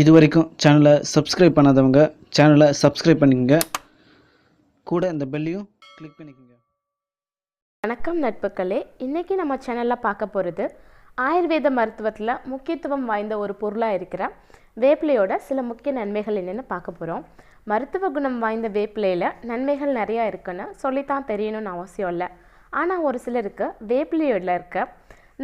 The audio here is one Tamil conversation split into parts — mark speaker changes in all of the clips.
Speaker 1: இது வரைக்கும் சேனலை சப்ஸ்கிரைப் பண்ணாதவங்க சேனலை சப்ஸ்கிரைப் பண்ணிக்கங்க. கூட இந்த பெல்லையும் கிளிக் பண்ணிக்கோங்க.
Speaker 2: வணக்கம் நட்புகளே இன்றைக்கி நம்ம சேனலில் பார்க்க போகிறது ஆயுர்வேத மருத்துவத்தில் முக்கியத்துவம் வாய்ந்த ஒரு பொருளாக இருக்கிற வேப்பிலையோட சில முக்கிய நன்மைகள் என்னென்னு பார்க்க போகிறோம் மருத்துவ குணம் வாய்ந்த வேப்பிலையில் நன்மைகள் நிறையா இருக்குன்னு சொல்லித்தான் தெரியணும்னு அவசியம் இல்லை. ஆனால் ஒரு சிலருக்கு வேப்பிலையோட இருக்க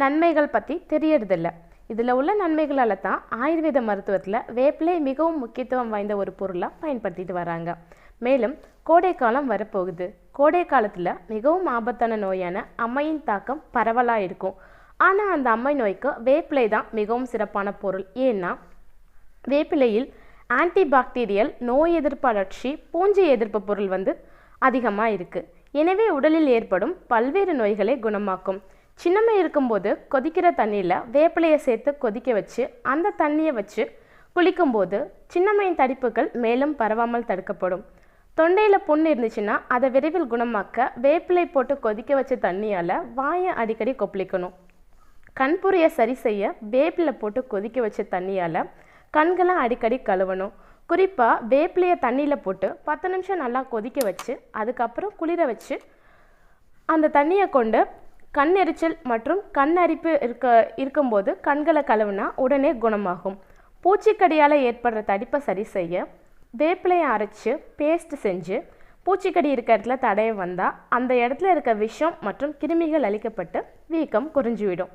Speaker 2: நன்மைகள் பற்றி தெரியறதில்ல. இதில் உள்ள நன்மைகளால் தான் ஆயுர்வேத மருத்துவத்தில் வேப்பிலை மிகவும் முக்கியத்துவம் வாய்ந்த ஒரு பொருளாக பயன்படுத்திட்டு வராங்க. மேலும் கோடை காலம் வரப்போகுது. கோடை காலத்தில் மிகவும் ஆபத்தான நோயான அம்மையின் தாக்கம் பரவலாக இருக்கும். ஆனால் அந்த அம்மை நோய்க்கு வேப்பிலை தான் மிகவும் சிறப்பான பொருள். ஏன்னா வேப்பிலையில் ஆன்டிபாக்டீரியல் நோய் எதிர்ப்பு பூஞ்சை எதிர்ப்பு பொருள் வந்து அதிகமாக இருக்குது. எனவே உடலில் ஏற்படும் பல்வேறு நோய்களை குணமாக்கும். சின்னம்மை இருக்கும்போது கொதிக்கிற தண்ணியில் வேப்பிலையை சேர்த்து கொதிக்க வச்சு அந்த தண்ணியை வச்சு குளிக்கும்போது சின்னம்மையின் தடிப்புகள் மேலும் பரவாமல் தடுக்கப்படும். தொண்டையில் புண் இருந்துச்சுன்னா அதை விரைவில் குணமாக்க வேப்பிலை போட்டு கொதிக்க வச்ச தண்ணியால் வாயை அடிக்கடி கொப்பளிக்கணும். கண்புரியை சரி செய்ய வேப்பிலை போட்டு கொதிக்க வச்ச தண்ணியால் கண்களை அடிக்கடி கழுவணும். குறிப்பாக வேப்பிலையை தண்ணியில் போட்டு பத்து நிமிஷம் நல்லா கொதிக்க வச்சு அதுக்கப்புறம் குளிர வச்சு அந்த தண்ணியை கொண்டு கண் எரிச்சல் மற்றும் கண் அரிப்பு இருக்க இருக்கும்போது கண்களை கழுவுனா உடனே குணமாகும். பூச்சிக்கடியால் ஏற்படுற தடிப்பை சரி செய்ய வேப்பிலையை அரைச்சு பேஸ்ட் செஞ்சு பூச்சிக்கடி இருக்க இடத்துல தடைய வந்தால் அந்த இடத்துல இருக்க விஷம் மற்றும் கிருமிகள் அழிக்கப்பட்டு வீக்கம் குறைஞ்சிவிடும்.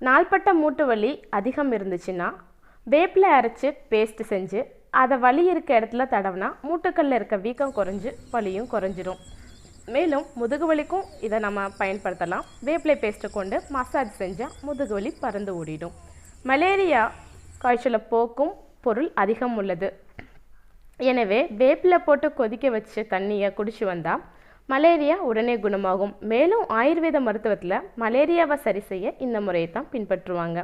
Speaker 2: நாள்பட்ட மூட்டு வலி அதிகம் இருந்துச்சுன்னா வேப்பிலை அரைச்சி பேஸ்ட் செஞ்சு அதை வலி இருக்க இடத்துல தடவினா மூட்டுக்கல்ல இருக்க வீக்கம் குறைஞ்சு வலியும் குறைஞ்சிரும். மேலும் முதுகு வலிக்கும் இதை நம்ம பயன்படுத்தலாம். வேப்பிலை பேஸ்ட்டை கொண்டு மசாஜ் செஞ்சால் முதுகு வலி பறந்து ஓடிடும். மலேரியா காய்ச்சலை போக்கும் பொருள் அதிகம் உள்ளது. எனவே வேப்பிலை போட்டு கொதிக்க வச்ச தண்ணியை குடிச்சு வந்தால் மலேரியா உடனே குணமாகும். மேலும் ஆயுர்வேத மருத்துவத்தில் மலேரியாவை சரி செய்ய இந்த முறையை தான் பின்பற்றுவாங்க.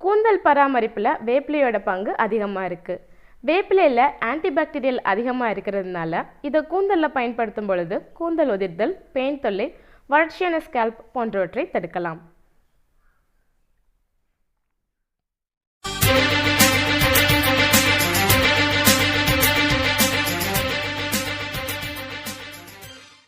Speaker 2: கூந்தல் பராமரிப்பில் வேப்பிலையோட பங்கு அதிகமாக இருக்குது வேப்பிலையில் ஆன்டிபாக்டீரியல் அதிகமாக இருக்கிறதுனால இதை கூந்தலில் பயன்படுத்தும் பொழுது கூந்தல் உதிர்தல் பெயின் தொல்லை வறட்சியான ஸ்கேல்ப் போன்றவற்றை தடுக்கலாம்.